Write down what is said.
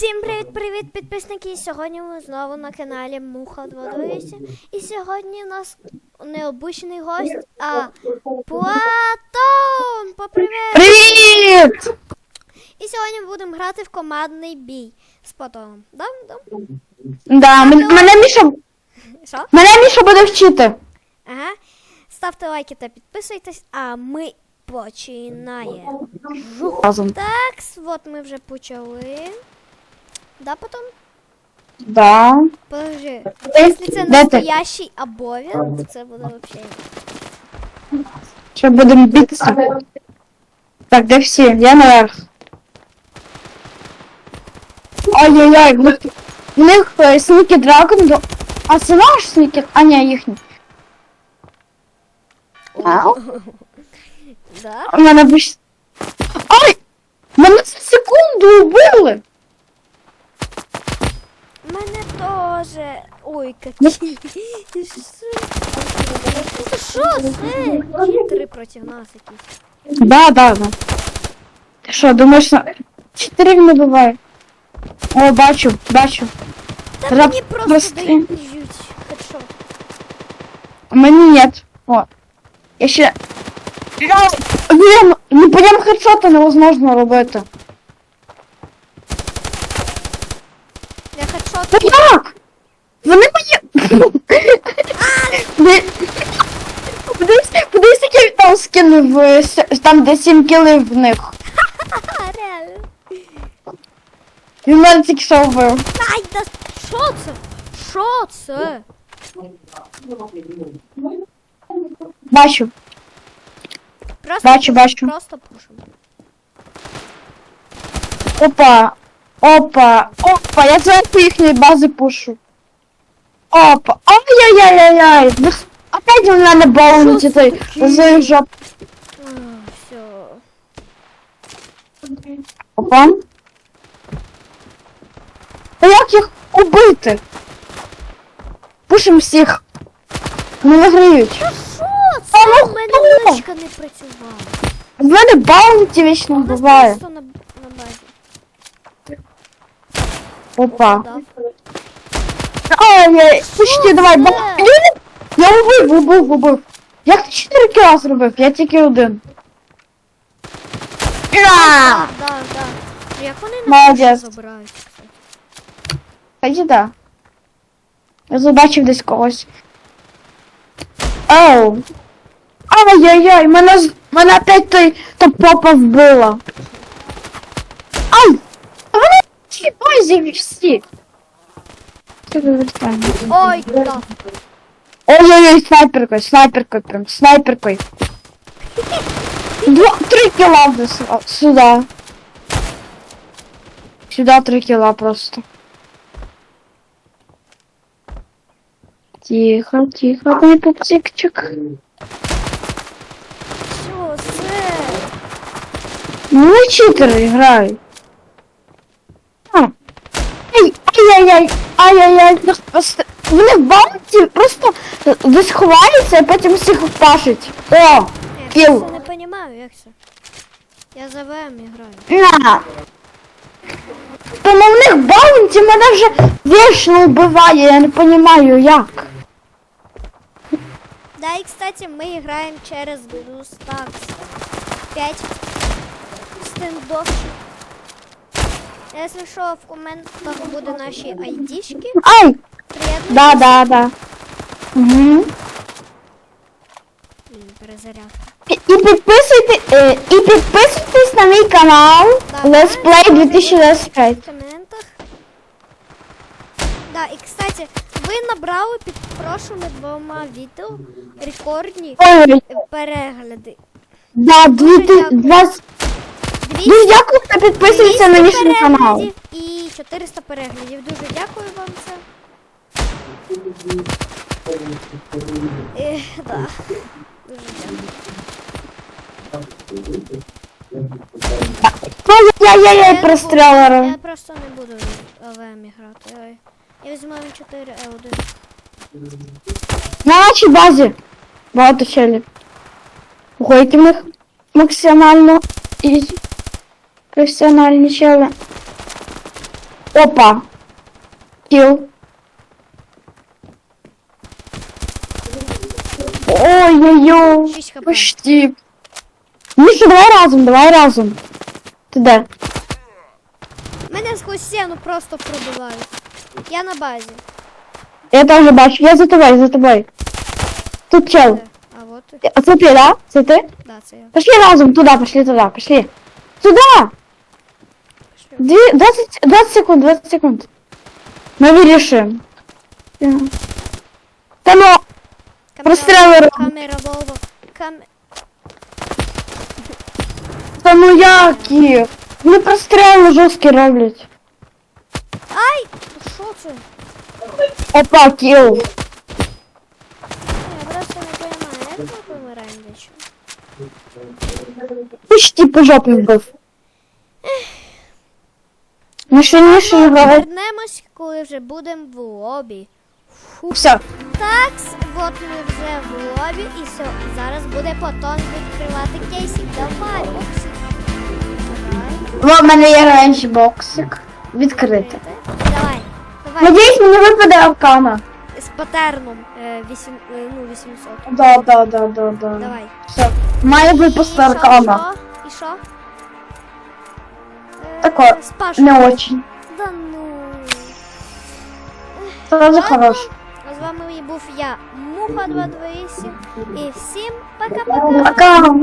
Всім привіт-привіт, підписники! Сьогодні ми знову на каналі Муха 228. І сьогодні у нас необичний гость, а Платон! Попривіт! Привіт! І сьогодні ми будемо грати в командний бій з Платоном. Дам. Да, мен- мене Міша, Що? мене Міша буде вчити. Ага. Ставте лайки та підписуйтесь, а ми починаємо. Разом. Так, от ми вже почали. Да, потом? Да. Подожди. Якщо це настоящий обов'язок, то це буде взагалі. Що будемо битися. Так, де всі? Я наверх. Ай-яй-яй, в них, е, Снікі Драгон. А це наш Снікі? А, ні, їхній. Да? У мене виш... Ай! Мене за секунду убили! Мене теж. Ой, Ну. які. Це що це? Чотири проти нас якісь. Да, да, да. Ти що, думаєш, на... чотири не буває? О, бачу, бачу. Та Раб- мені просто просто- дають хедшот. У мене нет. О. Я ще... Блін, не прям хедшота невозможно робити. Я. Ну як? Вони мої... Ви- Подивись, подивись, який він там скинув, е, там де 7 кілів в них. Реально. Він мене тільки що вбив. Ай, да що це? Що це? Бачу, Просто бачу, бачу. Просто пушимо. Опа. Опа. Опа, я зверху їхньої бази пушу. Опа. Ай-яй-яй-яй-яй. Ви х- Опять у мене баунті Що це той таке? з жоп. Все. Опа. А як їх убити? Пушим всіх. Не виграють. Що А це? ну У мене хто? мишка не працювала. В мене баунті вічно У нас буває. просто на, Опа. Да. Ай-яй, почти давай. ба- Я, я убив, убив, убив. Як ти 4 кіла зробив? Я тільки один. Да, да, да. Як вони Молодець. забирають, кстати. Тоді да. Я забачив десь когось. Оу. Ай-яй-яй, мене, з- мене опять той топ-попа вбила. Ай! А вони всі базі всі. Це вивертаємо. Ой, да. Ой-ой-ой, снайперкой, снайперкой прям, снайперкой. Два, три килла выс- а, сюда. Сюда три килла просто. Тихо, тихо, мой пупсикчик. Що це? Ну, не читеры играй. Ай-яй-яй, ай-яй-яй, ну, просто- вони в баунті просто десь ховаються, а потім всіх пашуть. О, Я просто не розумію, як це. Я за ВМ граю. На. Тому в них баунті мене вже вічно вбиває, я не розумію як. Да, і, кстати, ми граємо через BlueStacks 5 стендов. Якщо що, в коментах буде наші айдішки. Ай! Приєднуйтесь. Да, да, да. Угу. Блін, перезарядка. І, підписуйте, е, і підписуйтесь на мій канал Да, Let's Play 2025. В коментах. Да, і, кстати, ви набрали під прошлими двома відео рекордні Ой, перегляди. да, дякую. двадцять- 200 Дуже дякую, хто підписується на 200 мій канал. І 400 переглядів. Дуже дякую вам це. Ех, да. Дуже дякую. Ой, я, я, я, Я не простріла. Я просто не буду АВМ грати. Ой. Я візьму М4 L1. На нашій базі багато челів. Ого, які максимально і професіональні чели. Опа. Кіл. Ой-ой-ой. 6 хп. Почти. Міша, давай разом, давай разом. Ти де? Мене сквозь стіну просто пробивають. Я на базі. Я теж бачу, я за тобою, за тобою. Тут чел. Де? А от і- А це ти, да? Це ти? да, це я. Пошли разом, туда, пошли туда, пошли. Туда! Пішли. Дві, 20, 20 секунд, 20 секунд. Ми вирішимо. Та ну, Камера- Розстріли робимо. Камера Volvo. Кам... та ну як їх? Вони простріли жорсткі роблять. Ай! Що це? Опа, кіл. Я просто не понимаю, як ми помираємо для чого? Почти по жопі вбив. Ми ще ніше грали. Вернемось, коли вже будемо в лобі. Фу. Все. Так, от ми вже в лобі і все. Зараз буде потім відкривати кейсик. Давай, боксик. Давай. У мене є рейндж боксик. Відкрити. Давай. Давай. Надіюсь, мені випаде аркана. З патерном е, вісім, е, ну, 800. Да, да, да, да, да. Давай. Все. Має І випасти аркана. що? І що? Е, Тако, Спашу. Не очень. Да ну. Сразу хорош. З вами був я, Муха 228. І всім пока-пока. Пока.